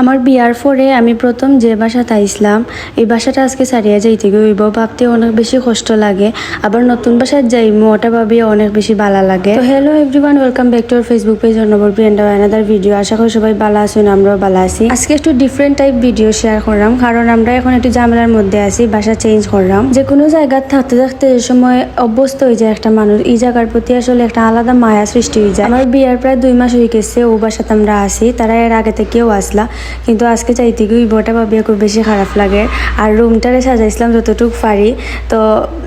আমার বিয়ার পরে আমি প্রথম যে বাসাতে আইসলাম, এই বাসাটা আজকে সারিয়া যাইতে গইব ভাবতে অনেক বেশি কষ্ট লাগে। আবার নতুন বাসায় যাইমু, ওটা ভাবি অনেক বেশি ভালো লাগে। তো hello everyone welcome back to Facebook page অন্নবর and another video আশা করি সবাই ভালো আছেন, আমরাও ভালো আছি। আজকে একটু ডিফারেন্ট টাইপ ভিডিও শেয়ার করলাম, কারণ আমরা এখন একটু ঝামেলার মধ্যে আছি, বাসা চেঞ্জ করলাম। যে কোনো জায়গায় থাকতে থাকতে যে সময় অভ্যস্ত হয়ে যায় একটা মানুষ, এই জায়গার প্রতি আসলে একটা আলাদা মায়া সৃষ্টি হয়ে যায়। আমার বিয়ার প্রায় দুই মাস হয়ে গেছে, ও বাসাতে আমরা আসি তারা এর আগে থেকেও আসলা। কিন্তু আজকে চাইতে গিয়ে বটা ভাবিয়া খুব বেশি খারাপ লাগে। আর রুমটারে সাজাইছিলাম যতটুকু পারি, তো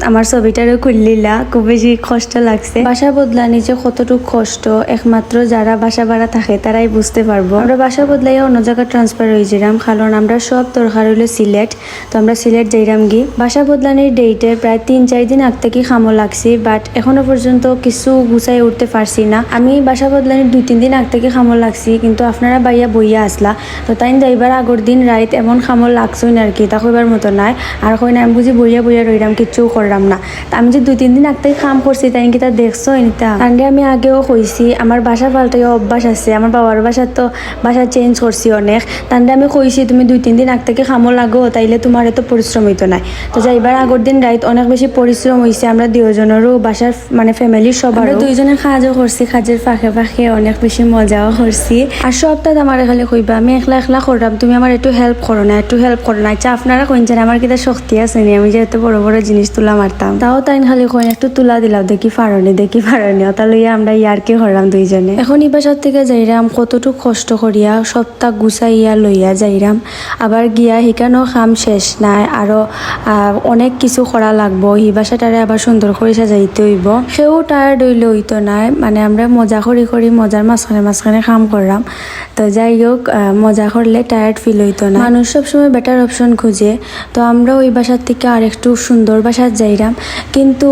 আমার ছবিটারও খুললিলা, খুব বেশি কষ্ট লাগছে। বাসা বদলানি যে কতটুকু কষ্ট, একমাত্র যারা বাসা ভাড়া থাকে তারাই বুঝতে পারব। আমরা বাসা বদলাইয়া অন্য জায়গায় ট্রান্সফার হয়ে যাইলাম কারণ আমরা সব দরকার হইল সিলেট, তো আমরা সিলেট যাইলাম গি। বাসা বদলানির ডেটে প্রায় তিন, চার দিন আগ থেকে খামো লাগছি বাট এখনও পর্যন্ত কিছু গুছাই উঠতে পারছি না। আমি বাসা বদলানির দুই, তিন দিন আগ থেকে খামো লাগছি, কিন্তু আপনারা বাইয়া বইয়া আসলা, তো তাই যাইবার আগর দিন রাইত এমন খামো লাগছই না আর কি তা কইবার মতো নাই। আর কই না আমি বুঝি বইয়া বইয়া রইলাম কিচ্ছু করলাম না। তা আমি যে দুই তিন দিন আগ থেকে কাম করছি তাই কি তা। দেখছ নিতা তাহলে আমি আগেও কইছি আমার বাসা পাল্টাই অভ্যাস আছে আমার বাবার বাসার তো বাসা চেঞ্জ করছি অনেক। তাহলে আমি কইছি তুমি দুই তিন দিন আগ থেকে খামো লাগো তাইলে তোমার এত পরিশ্রম হইতো না তো যাইবার আগর দিন রাইত অনেক বেশি পরিশ্রম হয়েছে আমরা দুজনেরও বাসার মানে ফ্যামিলির সবার দুইজনে কাজও করছি কাজের ফাঁকে ফাঁকে অনেক বেশি মজাও করছি আর সপ্তাহ আমার খালি কইবা আমি একলা একলা করলাম তুমি আমার একটু হেল্প করো না একটু হেল্প করো না। আচ্ছা আপনারা কইছেন আমার কিতা শক্তি আছে নি আমি যেহেতু বড় বড় জিনিস তুলা মারতাম। তাও তাই খালি কইন একটু তুলা দিলাম দেখি ফারনি দেখি ফারনি ওটা লইয়া আমরা ইয়ারকে করলাম দুইজনে। এখন এই বাসার থেকে যাইরাম কতটুকু কষ্ট করিয়া সপ্তাহ গুছাইয়া লইয়া যাইরাম। আবার গিয়া শিকানো কাম শেষ নাই আরও অনেক কিছু করা লাগবো। হি বাসাটারে আবার সুন্দর করে সাজাইতে হইব। সেও টায়ার্ড হইলে হইতো নাই মানে আমরা মজা করি করি মজার মাঝখানে মাঝখানে কাম করলাম। তো যাই হোক আহ, মজা করলে টায়ার্ড ফিল হইতো না। মানুষ সবসময় বেটার অপশন খুঁজে। তো আমরা ওই বাসার থেকে আর একটু সুন্দর বাসার যাইরাম। কিন্তু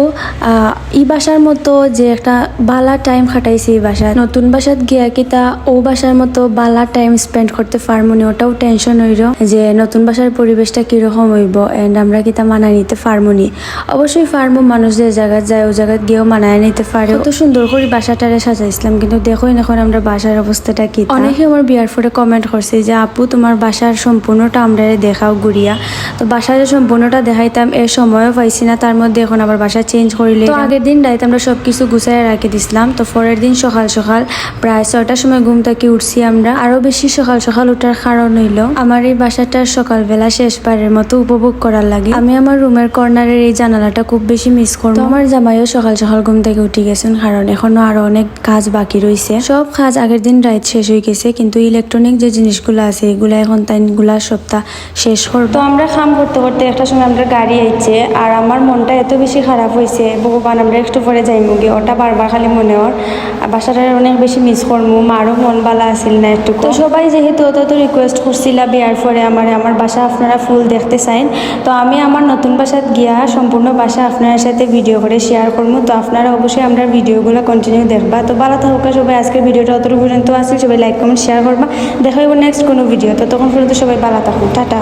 এই বাসার মতো যে একটা বালা টাইম খাটাইছি এই বাসায়, নতুন বাসাত গিয়া কিতা ও বাসার মতো বালা টাইম স্পেন্ড করতে পারমুনি ওটাও টেনশন হইল যে নতুন বাসার পরিবেশটা কীরকম হইব এন্ড আমরা কিতা মানায় নিতে পারমুনি অবশ্যই পারব মানুষ যে জায়গায় যায়, ও জায়গায় গিয়েও মানায় নিতে পারে। তো সুন্দর করে বাসাটারে সাজাইছিলাম, কিন্তু দেখো এখন আমরা বাসার অবস্থাটা কি অনেকে আমার বিয়ার ফোরে কমেন্ট করছে যে আপু তোমার বাসার সম্পূর্ণটা আমরা দেখাও ঘুরিয়া তো বাসার যে সম্পূর্ণটা দেখাইতাম এর সময়ও পাইছি না। তার মধ্যে এখন আবার বাসা চেঞ্জ করিলে তো আগের দিন রাইতে আমরা সব কিছু গুছাই রাখি দিছিলাম। তো পরের দিন সকাল সকাল প্রায় ছয়টার সময় ঘুম থেকে উঠছি আমরা। আরও বেশি সকাল সকাল উঠার কারণ হইল আমার এই বাসাটার সকালবেলা শেষবারের মতো উপভোগ করার লাগে। আমি আমার রুমের কর্নারের এই জানালাটা খুব বেশি মিস করব। আমার জামাইও সকাল সকাল ঘুম থেকে উঠে গেছেন কারণ এখনও আরও অনেক কাজ বাকি রয়েছে সব কাজ আগের দিন রাইত শেষ হয়ে গেছে কিন্তু ইলেকট্রনিক যে জিনিসগুলো আছে এগুলা এখন তাইগুলা সপ্তাহ শেষ করব। তো আমরা কাম করতে করতে একটা সময় আমরা গাড়ি আইছে আর আমার মনটা এত বেশি খারাপ হয়েছে ভগবান আমরা একটু পরে যাইমু গিয়ে ওটা বারবার খালি মনে হর আর বাসাটার অনেক বেশি মিস করব মারও মন বালা আসিল না একটু তো সবাই যেহেতু অত তো রিকোয়েস্ট করছিলা বিয়ার পরে আমার আমার বাসা আপনারা ফুল দেখতে চাইন। তো আমি আমার নতুন বাসাত গিয়া সম্পূর্ণ বাসা আপনার সাথে ভিডিও করে শেয়ার করব তো আপনারা অবশ্যই আমরা ভিডিওগুলো কন্টিনিউ দেখবা। তো ভালো থাকুক সবাই আজকের ভিডিওটা অত পর্যন্ত আসলে সবাই লাইক কমেন্ট শেয়ার করবা। দেখা হইব নেক্সট কোনো ভিডিওতে তখন পর্যন্ত সবাই ভালো থাকুন টাটা।